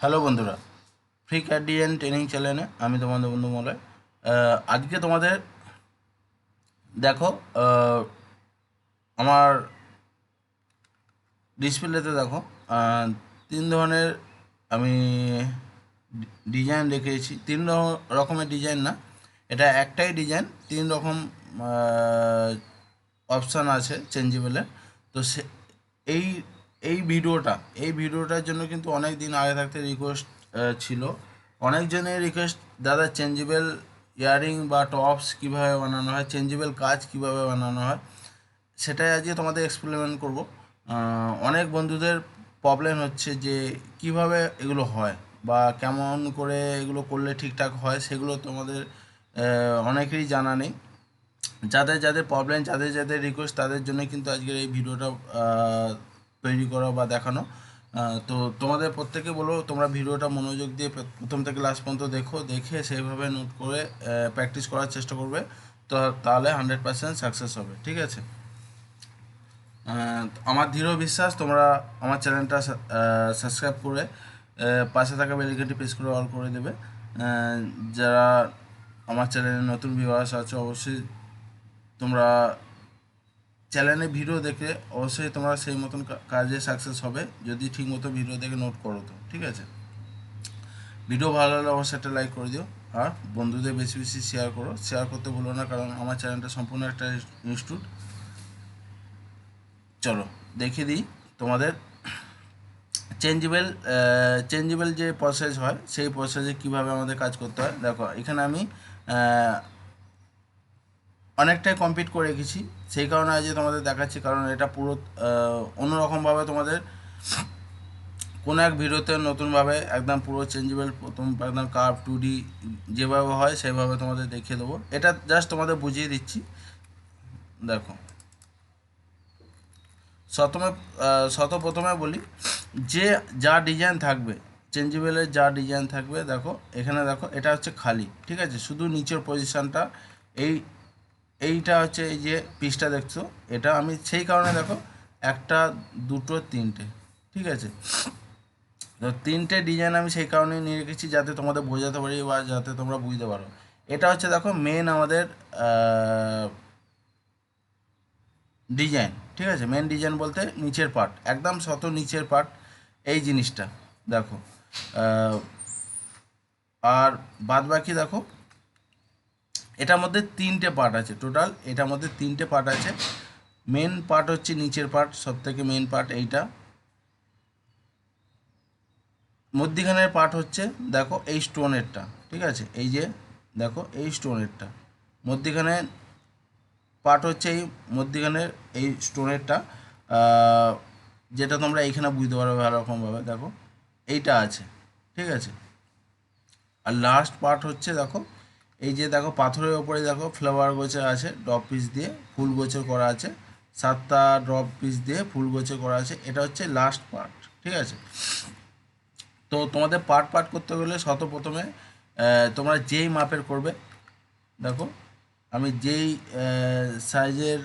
Hello বন্ধুরা free ক্যাডিয়ান training চ্যানেলে আমি তোমাদের বন্ধু মলয়। আজকে তোমাদের দেখো আমার ডিসপ্লেতে দেখো তিন ধরনের আমি ডিজাইন রেখেছি তিন রকমের ডিজাইন না, এটা একটাই ডিজাইন তিন রকম অপশান আছে চেঞ্জেবলের তো সে, এই এই ভিডিওটা, এই ভিডিওটার জন্য কিন্তু অনেক দিন আগে থাকতে রিকোয়েস্ট ছিল। অনেকজনের রিকোয়েস্ট দাদা চেঞ্জেবল ইয়ারিং বা টপস কীভাবে বানানো হয় চেঞ্জেবল কাজ কীভাবে বানানো হয়, সেটাই আজকে তোমাদের এক্সপেরিমেন্ট করব। অনেক বন্ধুদের প্রবলেম হচ্ছে যে, কীভাবে এগুলো হয় বা কেমন করে এগুলো করলে ঠিকঠাক হয়, সেগুলো তোমাদের অনেকেরই জানা নেই। যাদের যাদের প্রবলেম যাদের যাদের রিকোয়েস্ট তাদের জন্য কিন্তু আজকের এই ভিডিওটা তৈরি করা বা দেখানো। তো তোমাদের প্রত্যেকে বলব, তোমরা ভিডিওটা মনোযোগ দিয়ে প্রথম থেকে লাস্ট পর্যন্ত দেখো, দেখে সেইভাবে নোট করে প্র্যাকটিস করার চেষ্টা করবে, তো, তাহলে হান্ড্রেড পার্সেন্ট সাকসেস হবে, ঠিক আছে? আমার দৃঢ় বিশ্বাস, তোমরা আমার চ্যানেলটা সাবস্ক্রাইব করে পাশে থাকা বেলিকানটি প্রেস করে অল করে দেবে। যারা আমার চ্যানেলে নতুন ভিউয়ার্স আছে, অবশ্যই তোমরা চ্যানেলে ভিডিও দেখে অবশ্যই তোমরা সেই মতন কাজে সাকসেস হবে। যদি ঠিক মতো ভিডিও দেখে নোট করো তো, ঠিক আছে? ভিডিও ভালো লাগলে অবশ্যই একটা লাইক করে দিও। আর বন্ধুদের বেশি বেশি শেয়ার করো। শেয়ার করতে বলো না, কারণ আমার চ্যানেলটা সম্পূর্ণ একটা ইনস্টিটিউট চলো, দেখিয়ে দিই তোমাদের। চেঞ্জেবল চেঞ্জেবল যে প্রসেস হয়, সেই প্রসেসে কীভাবে আমাদের কাজ করতে হয়। দেখো, এখানে আমি অনেকটাই কমপ্লিট করে রেখেছি। সেই কারণে আজকে তোমাদের দেখাচ্ছি, কারণ এটা পুরো অন্যরকমভাবে তোমাদের কোনো এক ভিডিওতে নতুনভাবে একদম পুরো চেঞ্জেবল প্রথম একদম কার্ভ টু ডি যেভাবে হয় সেভাবে তোমাদের দেখিয়ে দেবো। এটা জাস্ট তোমাদের বুঝিয়ে দিচ্ছি। দেখো। প্রথমে শত প্রথমে বলি, যে যা ডিজাইন থাকবে চেঞ্জেবলের যা ডিজাইন থাকবে, দেখো, এখানে দেখো, এটা হচ্ছে খালি, ঠিক আছে? শুধু নিচের পজিশানটা এই এইটা হচ্ছে এই যে পিসটা দেখছ, এটা আমি সেই কারণে দেখো, একটা, দুটো, তিনটে, ঠিক আছে? তো তিনটে ডিজাইন আমি সেই কারণে নিয়ে রেখেছি যাতে তোমাদের বোঝাতে পারি বা যাতে তোমরা বুঝতে পারো। এটা হচ্ছে দেখো মেন আমাদের ডিজাইন ঠিক আছে? মেন ডিজাইন বলতে নিচের পার্ট একদম শত নিচের পার্ট এই জিনিসটা, দেখো। আর বাদ বাকি দেখো এটার মধ্যে তিনটে পার্ট আছে। টোটাল এটার মধ্যে তিনটে পার্ট আছে। মেন পার্ট হচ্ছে নিচের পার্ট সব থেকে মেন পার্ট এইটা। মধ্যিখানের পার্ট হচ্ছে, দেখো, এই স্টোনেরটা ঠিক আছে? এই যে, দেখো, এই স্টোনেরটা মধ্যিখানে পার্ট হচ্ছে এই মধ্যিখানের এই স্টোনেরটা যেটা তোমরা এইখানে বুঝতে পারবে ভালো রকমভাবে, দেখো। এইটা আছে, ঠিক আছে? আর লাস্ট পার্ট হচ্ছে, দেখো এই যে দেখো, পাথরের ওপরে দেখো ফ্লাওয়ার গোছে আছে ড্রপ পিস দিয়ে ফুল গোছে করা আছে, সাতটা ড্রপ পিস দিয়ে ফুল গোছে করা আছে, এটা হচ্ছে লাস্ট পার্ট ঠিক আছে? তো তোমাদের পার্ট পার্ট করতে গেলে শত প্রথমে তোমরা যেই মাপের করবে, দেখো, আমি যেই সাইজের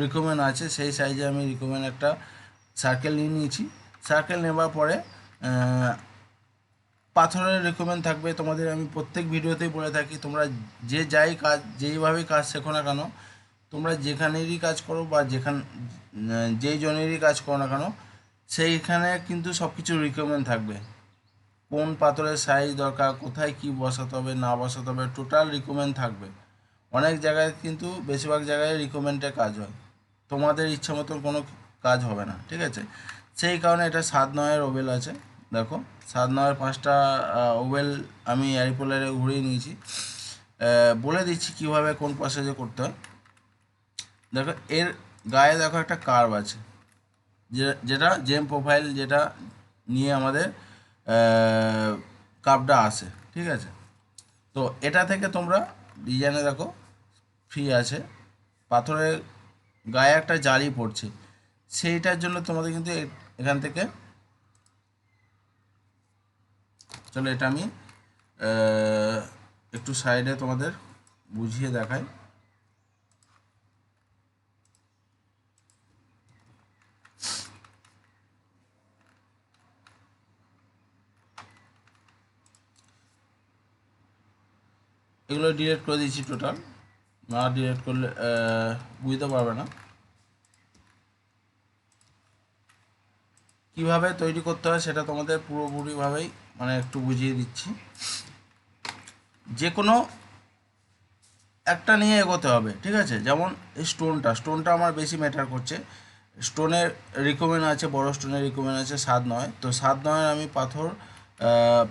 রিকমেন্ড আছে, সেই সাইজে আমি রিকমেন্ড একটা সার্কেল নিয়ে নিয়েছি। সার্কেল নেবার পরে পাথরের রেকমেন্ড থাকবে। তোমাদের আমি প্রত্যেক ভিডিওতেই বলে থাকি, তোমরা যে যাই কাজ, যেইভাবেই কাজ শেখো না কেন, তোমরা যেখানেরই কাজ করো বা যেখান যেই জনেরই কাজ করো না কেন, সেইখানে কিন্তু সব কিছু রিকমেন্ড থাকবে। কোন পাথরের সাইজ দরকার, কোথায় কি বসাতে হবে, না বসাতে হবে টোটাল রিকমেন্ড থাকবে। অনেক জায়গায় কিন্তু বেশিরভাগ জায়গায় রিকমেন্ডের কাজ হয়। তোমাদের ইচ্ছা মতন কোনো কাজ হবে না, ঠিক আছে? সেই কারণে এটা সাত নয়ের ওভেল আছে। দেখো, সাত নয়ের পাঁচটা ওভেল আমি এয়ারপোলারে ঘুরিয়ে নিয়েছি। বলে দিচ্ছি কীভাবে কোন প্রসেসে করতে হয়। দেখো, এর গায়ে দেখো একটা কার্ভ আছে যেটা জেম প্রোফাইল যেটা নিয়ে আমাদের কাপটা আসে, ঠিক আছে? তো এটা থেকে তোমরা ডিজাইনে দেখো ফ্রি আছে, পাথরের গায়ে একটা জালি পড়ছে, সেইটার জন্য তোমাদের কিন্তু এখান থেকে চলো এটা আমি একটু সাইডে তোমাদের বুঝিয়ে দেখাই। এগুলো ডিলেট করে দিয়েছি টোটাল না ডিলেট করলে বুঝতে পারবে না। কীভাবে তৈরি করতে হয় সেটা তোমাদের পুরোপুরিভাবেই মানে একটু বুঝিয়ে দিচ্ছি। যে কোনো একটা নিয়ে এগোতে হবে, ঠিক আছে? যেমন এই স্টোনটা স্টোনটা আমার বেশি ম্যাটার করছে। স্টোনের রিকমেন্ড আছে, বড় স্টোনের রিকমেন্ড আছে, সাত নয়। তো সাত নয়ের আমি পাথর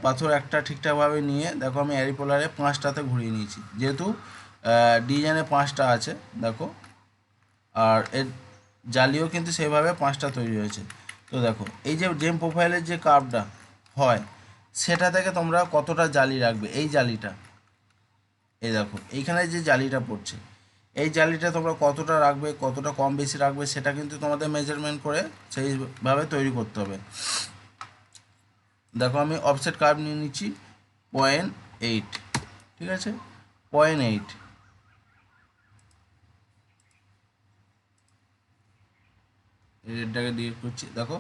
পাথর একটা ঠিকঠাকভাবে নিয়ে, দেখো আমি অ্যারিপোলারে পাঁচটাতে ঘুরিয়ে নিয়েছি। যেহেতু ডিজাইনে পাঁচটা আছে, দেখো। আর এর জালিও কিন্তু সেইভাবে পাঁচটা তৈরি হয়েছে। তো দেখো, এই যে জেম প্রোফাইলের যে কার্ভটা হয় সেটা থেকে তোমরা কতটা জালি রাখবে? এই জালিটা। এই দেখো, এইখানে যে জালিটা পড়ছে, এই জালিটা তোমরা কতটা রাখবে, কতটা কম বেশি রাখবে, সেটা কিন্তু তোমাদের মেজারমেন্ট করে সেইভাবে তৈরি করতে হবে। দেখো, আমি অফসেট কার্ভ নিয়ে নিচ্ছি পয়েন্ট এইট ঠিক আছে? পয়েন্ট এইট রেডটাকে ডিলিট করছি, দেখো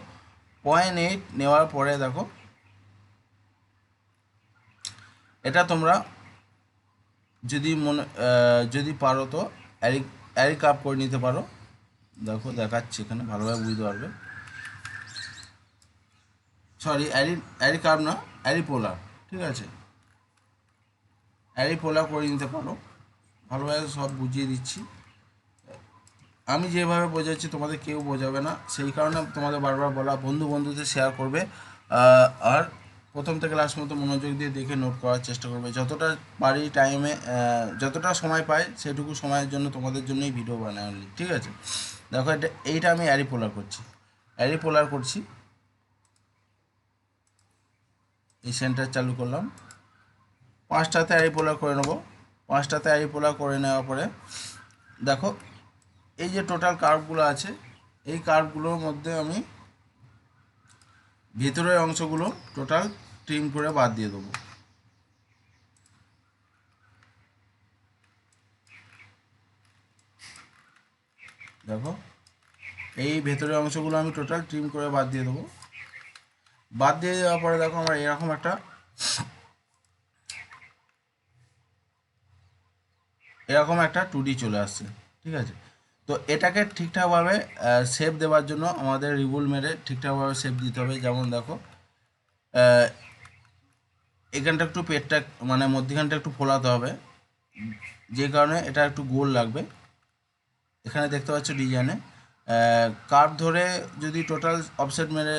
পয়েন্ট এইট নেওয়ার পরে দেখো এটা তোমরা যদি মনে যদি পারো তো অ্যারি অ্যারি কাপ করে নিতে পারো। দেখো, দেখাচ্ছি এখানে, ভালোভাবে বুঝতে পারবে। সরি অ্যারি অ্যারি কাপ না অ্যারি পোলার ঠিক আছে? অ্যারি পোলার করে নিতে পারো। ভালোভাবে সব বুঝিয়ে দিচ্ছি। আমি যেভাবে বোঝাচ্ছি, তোমাদের কেউ বোঝাবে না। সেই কারণে তোমাদের বারবার বলা বন্ধু বন্ধুদের শেয়ার করবে আর প্রথম থেকে লাস্ট মতো মনোযোগ দিয়ে দেখে নোট করার চেষ্টা করবে। যতটা পারি টাইমে যতটা সময় পাই সেটুকু সময়ের জন্য তোমাদের জন্যই ভিডিও বানাই only, ঠিক আছে? দেখো এটা এইটা আমি অ্যারি পোলার করছি। অ্যারি পোলার করছি। এই সেন্টার চালু করলাম। পাঁচটাতে অ্যারি পোলার করে নেব। পাঁচটাতে অ্যারি পোলার করে নেওয়ার পরে দেখো এই যে টোটাল কার্ভগুলো আছে এই কার্ভগুলোর মধ্যে আমি ভেতরের অংশগুলো টোটাল ট্রিম করে বাদ দিয়ে দেবো। দেখো, এই ভেতরের অংশগুলো আমি টোটাল ট্রিম করে বাদ দিয়ে দেবো। বাদ দিয়ে দেওয়ার পরে দেখো আমার এরকম একটা এরকম একটা টুডি চলে আসছে, ঠিক আছে? তো এটাকে ঠিকঠাকভাবে শেপ দেওয়ার জন্য আমাদের রিবুল মেরে ঠিকঠাকভাবে শেপ দিতে হবে। যেমন দেখো এখানটা একটু পেটটা মানে মধ্যখানটা একটু ফোলাতে হবে। যে কারণে এটা একটু গোল লাগবে। এখানে দেখতে পাচ্ছ ডিজাইনে। কার্ভ ধরে যদি টোটাল অফসেট মেরে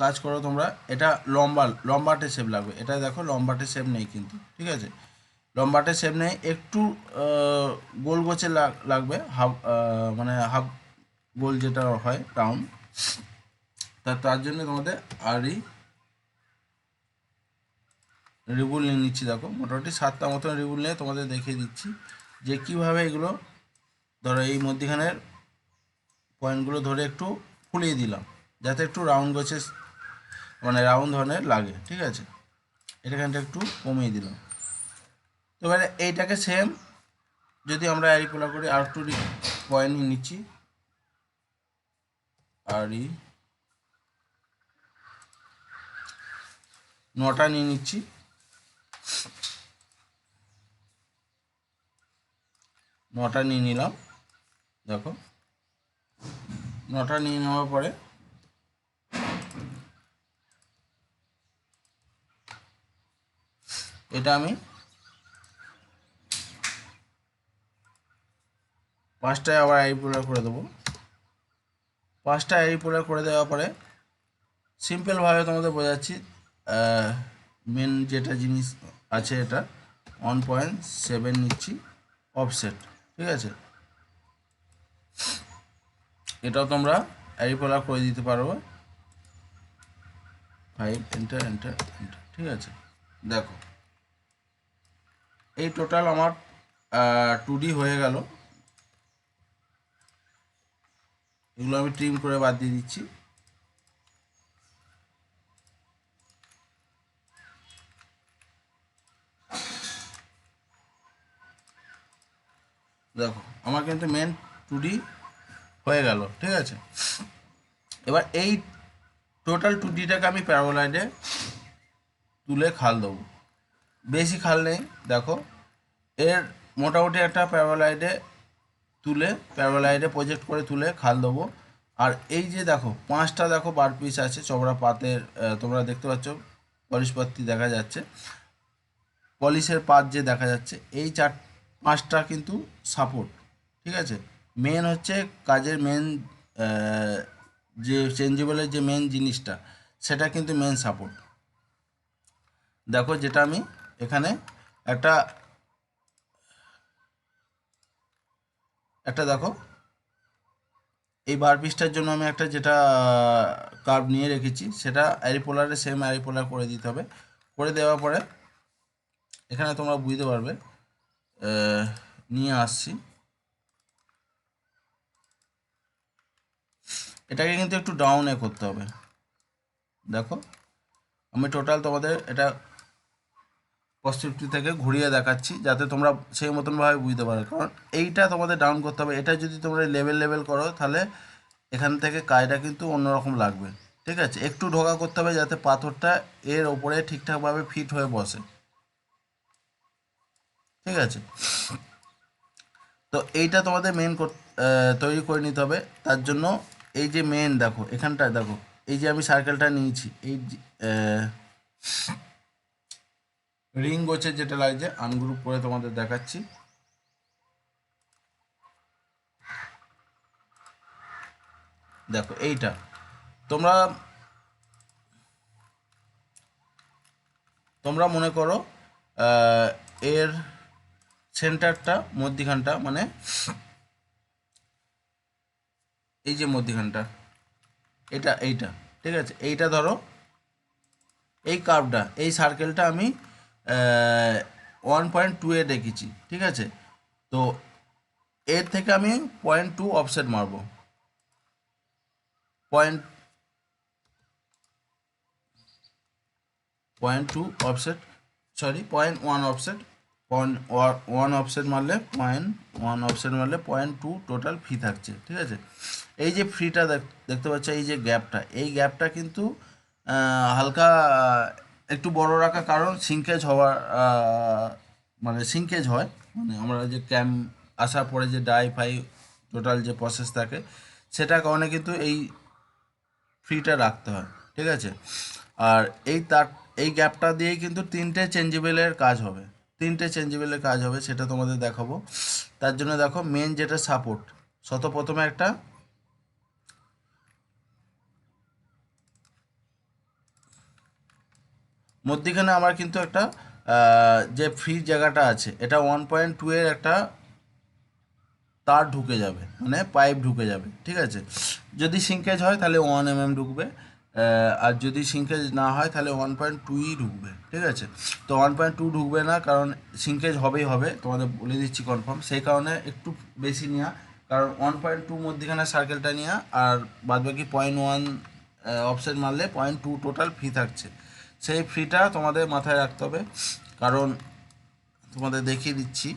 কাজ করো তোমরা, এটা লম্বা, লম্বাটে শেপ লাগবে। এটা দেখো লম্বাটে শেপ নেই কিন্তু, ঠিক আছে? লম্বাটে শেপ নেই একটু গোল গোছে লাগ- লাগবে হাফ মানে হাফ গোল যেটা হয় রাউন্ড তা তার জন্য তোমাদের আরই রিবুল নিয়ে নিচ্ছি, দেখো। মোটামুটি সাতটা মতন রিবুল নিয়ে তোমাদের দেখিয়ে দিচ্ছি যে কীভাবে এগুলো ধরো এই মধ্যখানের পয়েন্টগুলো ধরে একটু ফুলিয়ে দিলাম, যাতে একটু রাউন্ড গোছে মানে রাউন্ড ধরনের লাগে, ঠিক আছে? এটাখানটা একটু কমিয়ে দিলাম। এবারে এইটাকে সেম যদি আমরা অ্যারিপোলা করি আর একটু পয়েন্ট নিচ্ছি আরই নটা নিয়ে নিচ্ছি, নটা নিয়ে নিলাম, দেখো, নটা নিয়ে নেওয়ার পরে এটা আমি পাঁচটায় আবার আইপোলার করে দেবো। পাঁচটা আইপোলার করে দেওয়ার পরে সিম্পলভাবে তোমাদের বোঝাচ্ছি মেন যেটা জিনিস আছে এটা ওয়ান পয়েন্ট সেভেন নিচ্ছি অফসেট ঠিক আছে? এটাও তোমরা অ্যারিপোলার করে দিতে পারো। ফাইভ এন্টার এন্টার এন্টার ঠিক আছে? দেখো, এই টোটাল আমার টু হয়ে গেল। এগুলো আমি ট্রিম করে বাদ দিয়ে দিচ্ছি। দেখো, আমার কিন্তু মেন টু ডি হয়ে গেল, ঠিক আছে? এবার এই টোটাল টু ডিটাকে আমি প্যারাবোলাইডে তুলে খাল দেবো। বেশি খাল নেই, দেখো। এর মোটামুটি একটা প্যারালাইডে তুলে প্যারালাইডে প্রজেক্ট করে তুলে খাল দেবো। আর এই যে দেখো, পাঁচটা দেখো বার পিস আছে চবড়া পাতের তোমরা দেখতে পাচ্ছ পলিশপাতি দেখা যাচ্ছে। পলিশের পাত যে দেখা যাচ্ছে, এই চার, পাঁচটা কিন্তু সাপোর্ট ঠিক আছে? মেন হচ্ছে কাজের মেন যে চেঞ্জেবলের যে মেন জিনিসটা, সেটা কিন্তু মেন সাপোর্ট দেখো যেটা আমি এখানে একটা একটা দেখো। এই বার পিসটার জন্য আমি একটা যেটা কার্ভ নিয়ে রেখেছি, সেটা অ্যারিপোলারে সেম অ্যারিপোলার করে দিতে হবে। করে দেওয়ার পরে, এখানে তোমরা বুঝতে পারবে নিয়ে আসছি। এটাকে কিন্তু একটু ডাউনে করতে হবে। দেখো, আমি টোটাল তোমাদের এটা পজিটিভটি থেকে ঘুরিয়ে দেখাচ্ছি, যাতে তোমরা সেই মতনভাবে বুঝতে পারো। কারণ এইটা তোমাদের ডাউন করতে হবে। এটা যদি তোমরা লেভেল লেভেল করো, তাহলে এখান থেকে কাজটা কিন্তু অন্যরকম লাগবে। ঠিক আছে? একটু ঢোকা করতে হবে যাতে পাথরটা এর ওপরে ঠিকঠাকভাবে ফিট হয়ে বসে। ঠিক আছে? তো এইটা তোমাদের মেন তৈরি করে নিতে হবে। তার জন্য এই যে মেন দেখো এখানটা দেখো, এই যে আমি সার্কেলটা নিয়েছি, এই রিং গোছের যেটা লাগছে আনগ্রুপ করে তোমাদের দেখাচ্ছি। দেখো, এইটা। তোমরা তোমরা মনে করো এর সেন্টারটা, মধ্যিখানটা মানে এই যে মধ্যিখানটা, এটা এইটা, ঠিক আছে? এইটা ধরো, এই কার্ভটা, এই সার্কেলটা আমি ওয়ান পয়েন্ট টু এ রেখেছি ঠিক আছে? তো এর থেকে আমি পয়েন্ট টু অফসেট মারবো। Point point two offset sorry point one offset point one offset মারলে পয়েন্ট ওয়ান অফসেট মারলে পয়েন্ট টু টোটাল ফি থাকছে, ঠিক আছে? এই যে ফ্রিটা দেখতে পাচ্ছ, এই যে গ্যাপটা এই গ্যাপটা কিন্তু হালকা একটু বড় রাখার কারণ সিঙ্কেজ হওয়ার মানে সিঙ্কেজ হয়। মানে আমরা যে ক্যাম আসার পরে যে ডাই ফাই টোটাল যে প্রসেস থাকে সেটার কারণে কিন্তু এই ফ্রিটা রাখতে হয়, ঠিক আছে? আর এই তার, এই গ্যাপটা দিয়েই কিন্তু তিনটে চেঞ্জেবেলের কাজ হবে। তিনটে চেঞ্জেবেলের কাজ হবে, সেটা তোমাদের দেখাবো। তার জন্য দেখো মেন যেটা সাপোর্ট শত প্রথমে একটা মধ্যিখানে আমার কিন্তু একটা যে ফ্রি জায়গাটা আছে, এটা ওয়ান পয়েন্ট টু এর একটা তার ঢুকে যাবে মানে পাইপ ঢুকে যাবে, ঠিক আছে? যদি সিঙ্কেজ হয় তাহলে ওয়ান এম এম ঢুকবে আর যদি সিঙ্কেজ না হয় তাহলে ওয়ান পয়েন্ট টুই ঢুকবে, ঠিক আছে? তো ওয়ান পয়েন্ট টু ঢুকবে না, কারণ সিঙ্কেজ হবেই হবে, তোমাদের বলে দিচ্ছি কনফার্ম সেই কারণে একটু বেশি নেওয়া কারণ ওয়ান পয়েন্ট টু মধ্যখানে সার্কেলটা নেওয়া আর বাদবাকি পয়েন্ট ওয়ান অপশান মারলে পয়েন্ট টু টোটাল ফি থাকছে। সেই ফ্রিটা তোমাদের মাথায় রাখতে হবে। কারণ তোমাদের দেখিয়ে দিচ্ছি।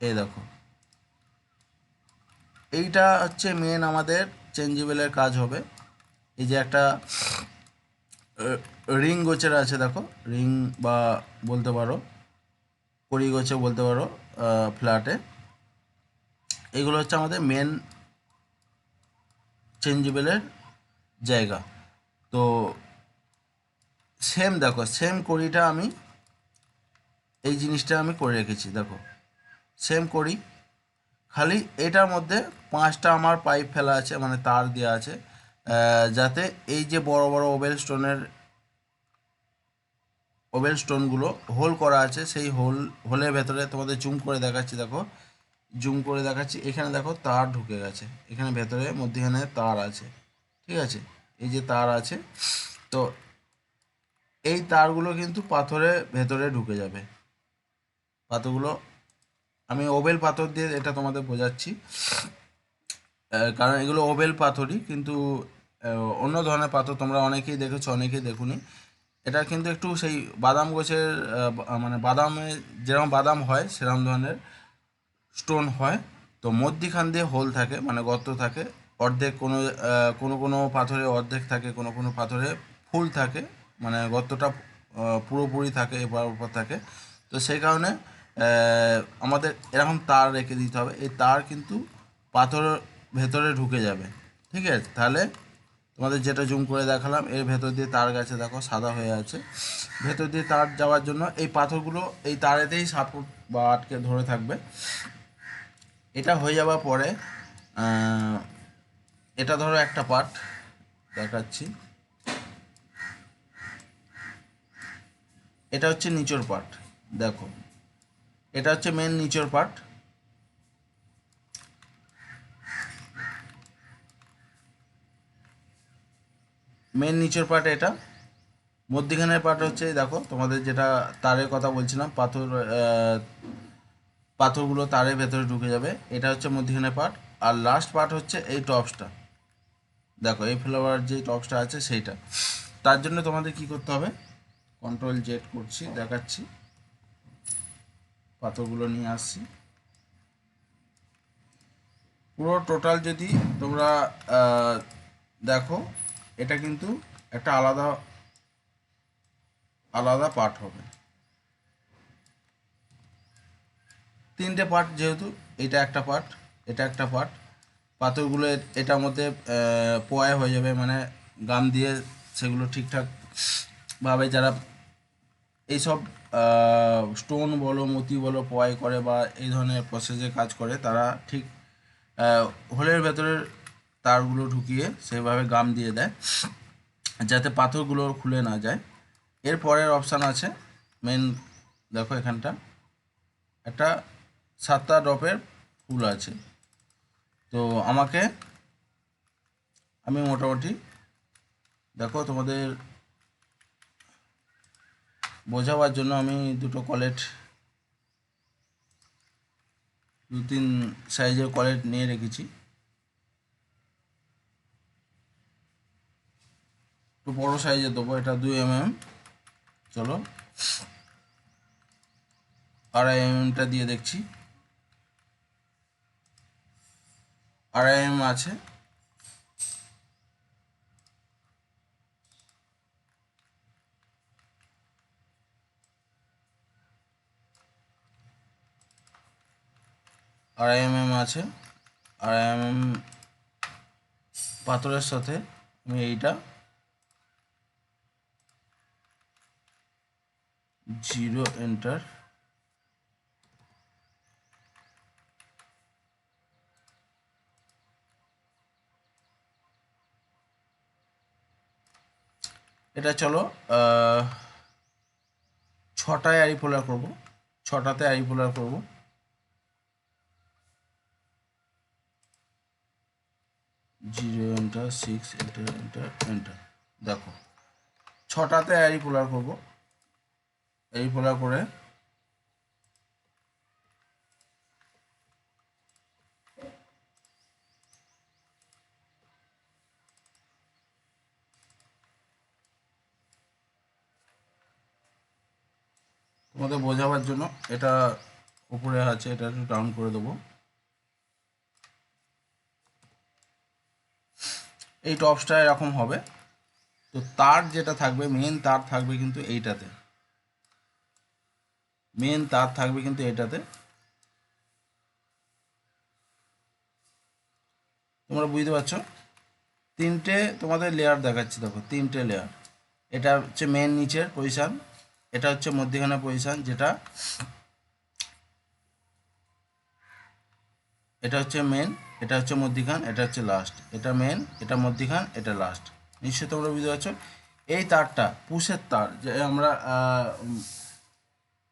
এই দেখো। এইটা হচ্ছে মেন আমাদের চেঞ্জেবলের কাজ হবে। এই যে একটা রিং গোছের আছে দেখো। রিং বা বলতে পারো, কড়ি গোছে বলতে পারো ফ্ল্যাটে এগুলো হচ্ছে আমাদের মেন চেঞ্জেবলের জায়গা। তো সেম দেখো সেম কড়িটা আমি এই জিনিসটা আমি করে রেখেছি, দেখো। সেম করি খালি এটার মধ্যে পাঁচটা আমার পাইপ ফেলা আছে মানে তার দেওয়া আছে যাতে এই যে বড় বড় ওভেল স্টোনের ওভেল স্টোনগুলো হোল করা আছে, সেই হোল হোলের ভেতরে তোমাদের জুম করে দেখাচ্ছি, দেখো। জুম করে দেখাচ্ছি, এখানে দেখো তার ঢুকে গেছে, এখানে ভেতরে মধ্যখানে তার আছে। ঠিক আছে? এই যে তার আছে, তো এই তারগুলো কিন্তু পাথরের ভেতরে ঢুকে যাবে। পাথরগুলো, আমি ওবেল পাথর দিয়ে এটা তোমাদের বোঝাচ্ছি। কারণ এগুলো ওবেল পাথরই, কিন্তু অন্য ধরনের পাথর তোমরা অনেকেই দেখেছ, অনেকেই দেখুনি। এটা কিন্তু একটু সেই বাদাম গোছের মানে বাদামে যেরকম বাদাম হয়, সেরকম ধরনের স্টোন হয়। তো মধ্যিখান দিয়ে হোল থাকে মানে গর্ত থাকে। অর্ধেক কোনো কোনো কোনো পাথরে অর্ধেক থাকে, কোনো কোনো পাথরে ফুল থাকে মানে গর্তটা পুরোপুরি থাকে, এপার ওপার থাকে। তো সেই কারণে আমাদের এরকম তার রেখে দিতে হবে। এই তার কিন্তু পাথরের ভেতরে ঢুকে যাবে। ঠিক আছে? তাহলে তোমাদের যেটা জুম করে দেখালাম, এর ভেতর দিয়ে তার গেছে দেখো, সাদা হয়ে আছে। ভেতর দিয়ে তার যাওয়ার জন্য এই পাথরগুলো এই তারেতেই সাপোর্ট বা আটকে ধরে থাকবে। এটা হয়ে যাওয়ার পরে এটা ধরো একটা পার্ট দেখাচ্ছি। এটা হচ্ছে নিচের পার্ট দেখো। এটা হচ্ছে মেন নিচের পার্ট মেন নিচের পার্ট এটা। মধ্যিখানের পার্ট হচ্ছে, দেখো, তোমাদের যেটা তারের কথা বলছিলাম, পাথর পাথরগুলো তারের ভেতরে ঢুকে যাবে। এটা হচ্ছে মধ্যিখানের পার্ট আর লাস্ট পার্ট হচ্ছে এই টপসটা দেখো এই ফ্লাওয়ার যে টপসটা আছে সেইটা। তার জন্য তোমাদের কি করতে হবে? কন্ট্রোল জেড করছি, দেখাচ্ছি। পাথরগুলো নিয়ে আসছি। পুরো টোটাল যদি তোমরা দেখো, এটা কিন্তু একটা আলাদা আলাদা পার্ট হবে। তিনটে পার্ট যেহেতু, এটা একটা পার্ট এটা একটা পার্ট পাথরগুলো এটার মধ্যে পোয়া হয়ে যাবে মানে গাম দিয়ে সেগুলো ঠিকঠাক ভাবে যারা এইসব স্টোন বলো, মতি বলো পয় করে বা এই ধরনের প্রসেসে কাজ করে, তারা ঠিক হোলের ভেতরের তারগুলো ঢুকিয়ে সেভাবে গাম দিয়ে দেয়, যাতে পাথরগুলো খুলে না যায়। এর পরের অপশান আছে মেন দেখো এখানটা, একটা সাতটা ড্রপের ফুল আছে। তো আমাকে, আমি মোটামুটি, দেখো তোমাদের বোঝাবার জন্য আমি দুটো কলেট দু তিন সাইজের কলেট নিয়ে রেখেছি। একটু বড়ো সাইজে দেবো, এটা দুই এম এম চলো। আড়াই এম এমটা দিয়ে দেখছি। আড়াই এম আছে। আড়াই এম এম আছে। আড়াই এম এম পাথরের সাথে আমি এইটা। Zero, enter. এটা চলো ছটায় আরি পোলার করব। ছটাতে আরি পোলার করব। Zero enter six enter enter enter দেখো, ছটাতে অ্যারিপোলার করব। পোলার করে তোমাদের বোঝাবার জন্য এটা উপরে আছে, এটা একটু ডাউন করে দেবো। এই টপসটা এরকম হবে। তো তার যেটা থাকবে মেন তার থাকবে কিন্তু এইটাতে। মেন তার থাকবে কিন্তু এটাতে তোমরা বুঝতে পারছ? তিনটে তোমাদের লেয়ার দেখাচ্ছি, দেখো, তিনটে লেয়ার এটা হচ্ছে মেন নিচের পজিশান এটা হচ্ছে মধ্যখানে পজিশান যেটা এটা হচ্ছে মেন এটা হচ্ছে মধ্যিখান, এটা হচ্ছে লাস্ট এটা মেন এটা মধ্যিখান, এটা লাস্ট নিশ্চয়ই তোমরা বুঝতে পারছ? এই তারটা, পুষের তার, যে আমরা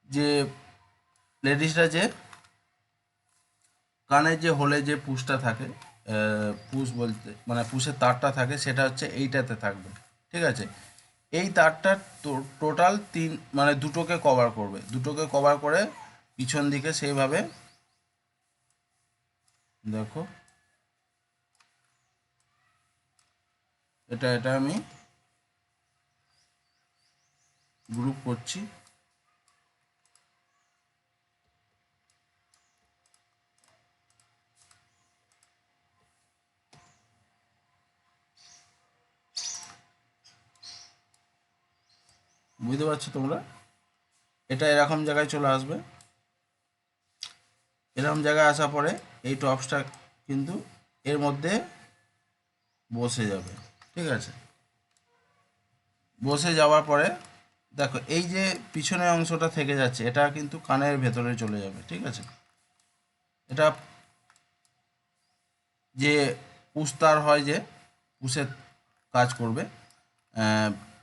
যে লেডিসরা যে কানের যে হলে যে পুষটা থাকে পুষ বলতে মানে পুষের তারটা থাকে, সেটা হচ্ছে এইটাতে থাকবে। ঠিক আছে? এই তারটা টোটাল তিন মানে দুটোকে কভার করবে। দুটোকে কভার করে পিছন দিকে সেইভাবে, দেখো। এটা এটা আমি গ্রুপ করছি। পারছ তোমরা। এটা এরকম জায়গায় চলে আসবে। এরকম জায়গায় আসার পরে এই টপসটা কিন্তু এর মধ্যে বসে যাবে। ঠিক আছে? বসে যাওয়ার পরে দেখো, এই যে পিছনের অংশটা থেকে যাচ্ছে, এটা কিন্তু কানের ভেতরে চলে যাবে। ঠিক আছে? এটা যে উস্তার হয় যে উষের কাজ করবে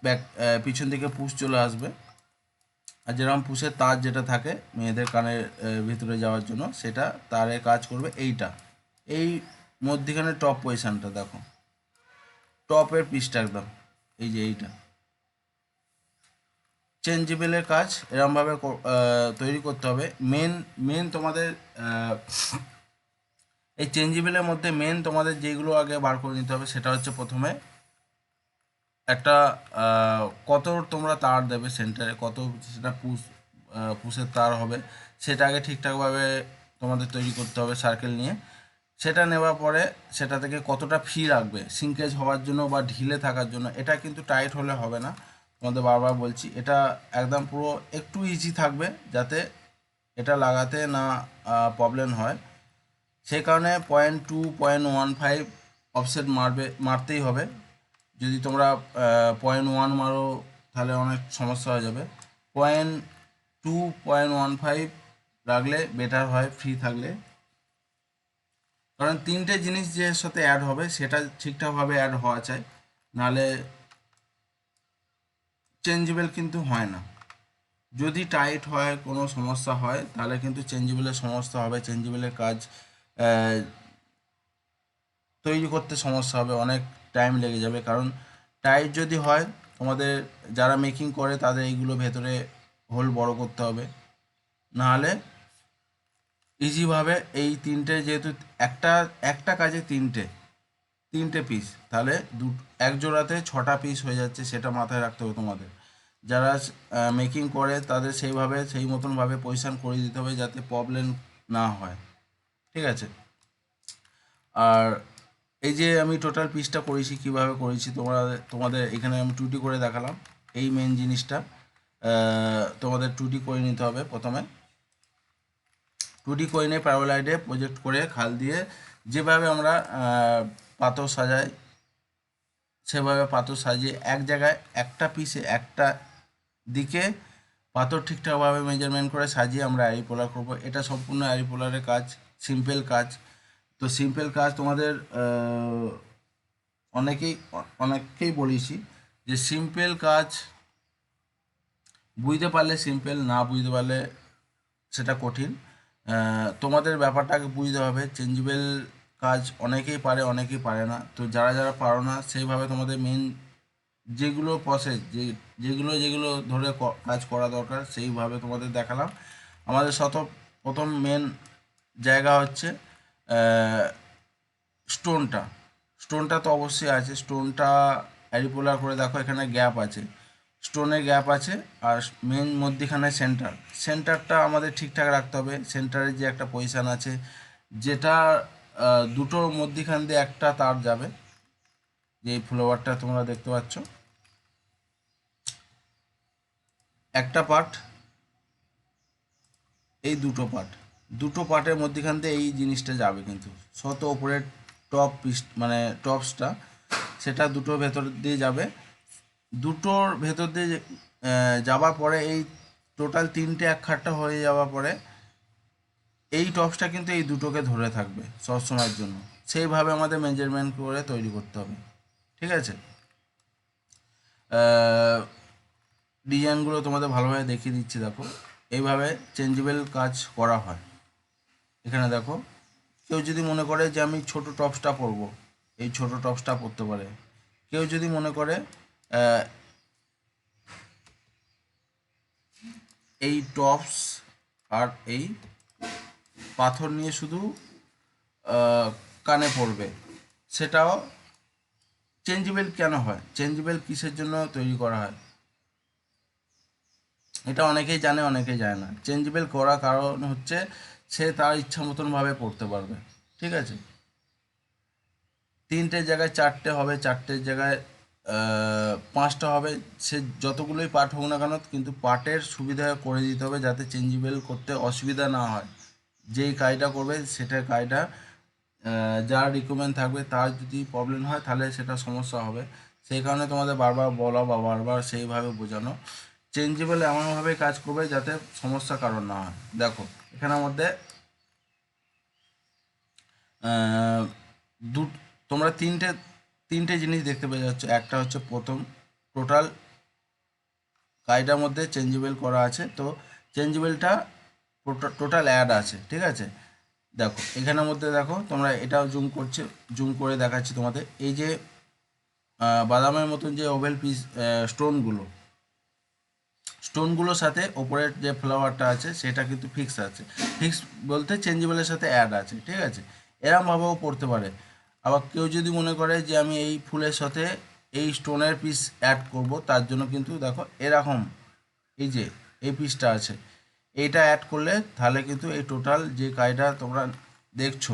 ব্যাক পিছন দিকে পুষ চলে আসবে। আর যেরকম পুষের তার যেটা থাকে মেয়েদের কানের ভিতরে যাওয়ার জন্য, সেটা তারে কাজ করবে এইটা। এই মধ্যিখানে টপ পজিশনটা দেখো। টপের পিসটা একদম, এই যে এইটা। চেঞ্জেবলের কাজ, এরমভাবে তৈরি করতে হবে। মেন মেন তোমাদের এই চেঞ্জেবলের মধ্যে মেন তোমাদের যেগুলো আগে বার করে নিতে হবে, সেটা হচ্ছে প্রথমে একটা কত তোমরা তার দেবে সেন্টারে কত সেটা আহ, পুশের তার হবে সেটা আগে ঠিকঠাকভাবে তোমাদের তৈরি করতে হবে সার্কেল নিয়ে। সেটা নেওয়ার পরে সেটা থেকে কতটা ফি রাখবে সিঙ্কেজ হওয়ার জন্য বা ঢিলে থাকার জন্য এটা কিন্তু টাইট হলে হবে না। তোমাদের বারবার বলছি এটা একদম পুরো একটু ইজি থাকবে যাতে এটা লাগাতে না প্রবলেম হয়। সেই কারণে point two point one five offset মারবে মারতেই হবে। যদি তোমরা পয়েন্ট ওয়ান মারো, তাহলে অনেক সমস্যা হয়ে যাবে। Point two point one five রাখলে বেটার হয় ফ্রি থাকলে। কারণ তিনটে জিনিস যে সাথে অ্যাড হবে, সেটা ঠিকঠাকভাবে অ্যাড হওয়া চাই। নাহলে চেঞ্জেবল কিন্তু হয় না। যদি টাইট হয়, কোনো সমস্যা হয়, তাহলে কিন্তু চেঞ্জেবলের সমস্যা হবে। চেঞ্জেবলের কাজ তৈরি করতে সমস্যা হবে। অনেক টাইম লেগে যাবে। কারণ টাইট যদি হয় তোমাদের যারা মেকিং করে, তাদের এইগুলো ভেতরে হোল বড় করতে হবে। নাহলে ইজিভাবে এই তিনটে যেহেতু, একটা একটা কাজে তিনটে তিনটে পিস তাহলে দু, এক জোড়াতে ছটা পিস হয়ে যাচ্ছে, সেটা মাথায় রাখতে হবে তোমাদের। যারা মেকিং করে, তাদের সেইভাবে, সেই মতনভাবে পজিশন করে দিতে হবে যাতে প্রবলেম না হয়। ঠিক আছে? আর এই যে আমি টোটাল পিসটা করেছি, কীভাবে করেছি, তোমরা, তোমাদের এখানে আমি টুটি করে দেখালাম। এই মেন জিনিসটা তোমাদের টুটি করে নিতে হবে প্রথমে। টুটি করে নিয়ে প্যারালাইডে প্রজেক্ট করে খাল দিয়ে যেভাবে আমরা পাথর সাজাই, সেভাবে পাথর সাজিয়ে এক জায়গায় একটা পিসে একটা দিকে পাথর ঠিকঠাকভাবে মেজারমেন্ট করে সাজিয়ে আমরা অ্যারি পোলার করব। এটা সম্পূর্ণ অ্যারি পোলারের কাজ সিম্পল কাজ। তো সিম্পল কাজ তোমাদের অনেকেই, অনেককেই বলেছি যে সিম্পল কাজ বুঝতে পারলে সিম্পল না বুঝতে পারলে সেটা কঠিন। তোমাদের ব্যাপারটাকে বুঝতে হবে চেঞ্জেবল কাজ অনেকেই পারে অনেকেই পারে না। তো যারা যারা পারো না, সেইভাবে তোমাদের মেন যেগুলো প্রসেস যে, যেগুলো যেগুলো ধরে কাজ করা দরকার, সেইভাবে তোমাদের দেখালাম। আমাদের শত, প্রথম মেন জায়গা হচ্ছে স্টোনটা স্টোনটা তো অবশ্যই আছে। স্টোনটা অ্যারিপোলার করে দেখো, এখানে গ্যাপ আছে। স্টোনের গ্যাপ আছে আর মেন মধ্যিখানে সেন্টার সেন্টারটা আমাদের ঠিকঠাক রাখতে হবে। সেন্টারে যে একটা পজিশান আছে, যেটা দুটোর মধ্যিখান দিয়ে একটা তার যাবে। যে ফ্লোয়ারটা তোমরা দেখতে পাচ্ছ। একটা পার্ট এই দুটো পার্ট দুটো পার্টের মধ্যিখান দিয়ে এই জিনিসটা যাবে কিন্তু। শত ওপরের টপ পিস মানে টপসটা সেটা দুটোর ভেতর দিয়ে যাবে। দুটোর ভেতর দিয়ে যাওয়ার পরে এই টোটাল তিনটে এক খাটটা হয়ে যাওয়ার পরে এই টপসটা কিন্তু এই দুটোকে ধরে থাকবে সবসময়ের জন্য। সেইভাবে আমাদের মেজারমেন্ট করে তৈরি করতে হবে। ঠিক আছে? ডিজাইনগুলো তোমাদের ভালোভাবে দেখিয়ে দিচ্ছি, দেখো। এইভাবে চেঞ্জেবল কাজ করা হয়। এখানে দেখো, কেউ যদি মনে করে যে আমি ছোট টপসটা পরবো, এই ছোট টপসটা পরতে পারে। কেউ যদি মনে করে এই টপস আর এই পাথর নিয়ে শুধু কানে পড়বে সেটাও চেঞ্জেবল কেন হয়? চেঞ্জেবল কিসের জন্য তৈরি করা হয়? এটা অনেকেই জানে অনেকেই জানে না। চেঞ্জেবল করার কারণ হচ্ছে সে তার ইচ্ছা মতন ভাবে পড়তে পারবে। ঠিক আছে? তিনটে জায়গায় চারটে হবে, চারটে জায়গায় পাঁচটা হবে। সে যতগুলোই পার্ট হোক না কেন, কিন্তু পার্টের সুবিধা করে দিতে হবে যাতে চেঞ্জেবল করতে অসুবিধা না হয়। যেই কাজটা করবে, সেটা কাজটা যার রিকমেন্ড থাকবে, তার যদি প্রবলেম হয়, তাহলে সেটা সমস্যা হবে। সেই কারণে তোমাদের বারবার বলা বা বারবার সেইভাবে বোঝানো। চেঞ্জেবল এমনভাবে কাজ করবে যাতে সমস্যা কারণ না হয়। দেখো, এখানের মধ্যে দু, তোমরা তিনটে তিনটে জিনিস দেখতে পেয়ে যাচ্ছ। একটা হচ্ছে প্রথম, টোটাল কাজটার মধ্যে চেঞ্জেবল করা আছে। তো চেঞ্জেবলটা টোটাল অ্যাড আছে, ঠিক আছে? দেখো, এখানের মধ্যে দেখো, তোমরা এটাও জুম করছে, জুম করে দেখাচ্ছি তোমাদের। এই যে বাদামের মতন যে ওভেল পিস স্টোনগুলো স্টোনগুলোর সাথে ওপরের যে ফ্লাওয়ারটা আছে, সেটা কিন্তু ফিক্স আছে। ফিক্স বলতে চেঞ্জেবলের সাথে অ্যাড আছে, ঠিক আছে? এরমভাবেও পড়তে পারে। আবার কেউ যদি মনে করে যে আমি এই ফুলের সাথে এই স্টোনের পিস অ্যাড করব, তার জন্য কিন্তু দেখো এরকম এই যে, এই পিসটা আছে। এইটা অ্যাড করলে তাহলে কিন্তু এই টোটাল যে কাজটা তোমরা দেখছ,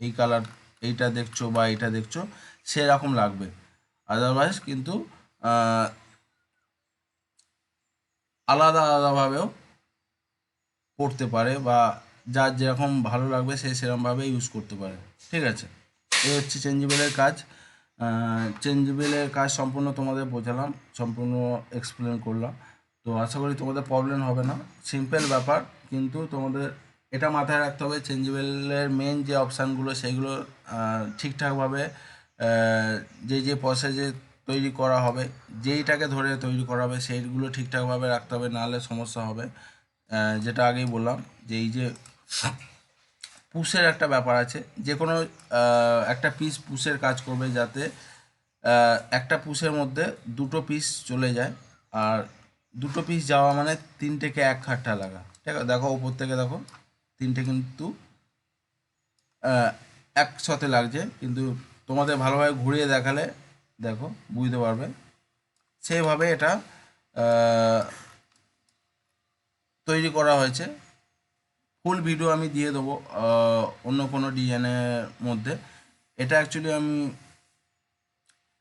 এই কালার এইটা দেখছ বা এইটা দেখছ, সেরকম লাগবে। আদারওয়াইজ কিন্তু আলাদা আলাদাভাবেও পড়তে পারে বা যার যেরকম ভালো লাগবে সে সেরকমভাবে ইউজ করতে পারে। ঠিক আছে? এই হচ্ছে চেঞ্জেবলের কাজ। চেঞ্জেবলের কাজ সম্পূর্ণ তোমাদের বোঝালাম, সম্পূর্ণ এক্সপ্লেন করলাম। তো আশা করি তোমাদের প্রবলেম হবে না। সিম্পল ব্যাপার, কিন্তু তোমাদের, এটা মাথায় রাখতে হবে চেঞ্জেবলের মেন যে অপশানগুলো সেগুলো ঠিকঠাকভাবে যে যে প্রসেসে তৈরি করা হবে, যেইটাকে ধরে তৈরি করা হবে সেইগুলো ঠিকঠাকভাবে রাখতে হবে, নাহলে সমস্যা হবে। যেটা আগেই বললাম যে এই যে পুষের একটা ব্যাপার আছে যে কোনো একটা পিস পুষের কাজ করবে যাতে একটা পুষের মধ্যে দুটো পিস চলে যায়, আর দুটো পিস যাওয়া মানে তিনটেকে এক খাট্টা লাগা। ঠিক আছে, দেখো ওপর থেকে দেখো, তিনটে কিন্তু একসাথে লাগছে, কিন্তু তোমাদের ভালোভাবে ঘুরিয়ে দেখালে দেখো, বুঝতে পারবে? সেইভাবে এটা তৈরি করা হয়েছে। ফুল ভিডিও আমি দিয়ে দেবো অন্য কোনো ডিজাইনের মধ্যে। এটা অ্যাকচুয়ালি আমি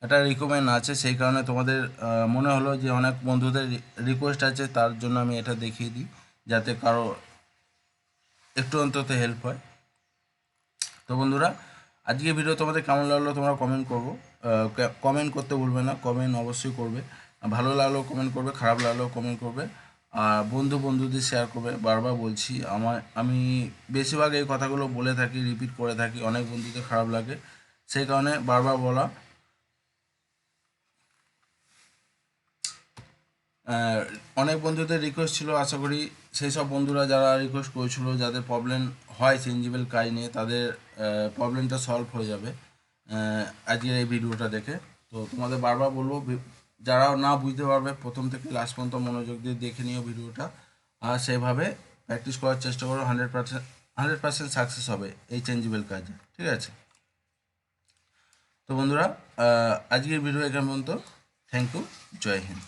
একটা রিকমেন্ড আছে, সেই কারণে তোমাদের মনে হলো যে অনেক বন্ধুদের রিকোয়েস্ট আছে, তার জন্য আমি এটা দেখিয়ে দিই, যাতে কারও একটু অন্তত হেল্প হয়। তো বন্ধুরা আজকে ভিডিও তোমাদের কেমন লাগল তোমরা কমেন্ট করব। কমেন্ট করতে ভুলবে না কমেন্ট অবশ্যই করবে। ভালো লাগলেও কমেন্ট করবে, খারাপ লাগলেও কমেন্ট করবে। আর বন্ধু বন্ধুদের শেয়ার করবে। বারবার বলছি, আমার, আমি বেশিরভাগ এই কথাগুলো বলে থাকি রিপিট করে থাকি, অনেক বন্ধুদের খারাপ লাগে। সেই কারণে বারবার বলা। অনেক বন্ধুদের রিকোয়েস্ট ছিল, আশা করি সেই সব বন্ধুরা যারা রিকোয়েস্ট করেছিল, যাদের প্রবলেম হয় চেঞ্জেবল কাজ নিয়ে তাদের প্রবলেমটা সলভ হয়ে যাবে। আজকের এই ভিডিওটা দেখে। তো তোমাদের বারবার বলব যারা না বুঝতে পারবে, প্রথম থেকে লাস্ট পর্যন্ত মনোযোগ দিয়ে দেখে নিও ভিডিওটা। আর সেভাবে প্র্যাকটিস করার চেষ্টা করো hundred percent hundred percent success হবে এই চেঞ্জেবল কাজে, ঠিক আছে? তো বন্ধুরা আজকের ভিডিও এখান পর্যন্ত। থ্যাংক ইউ জয় হিন্দ।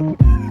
Mm-hmm.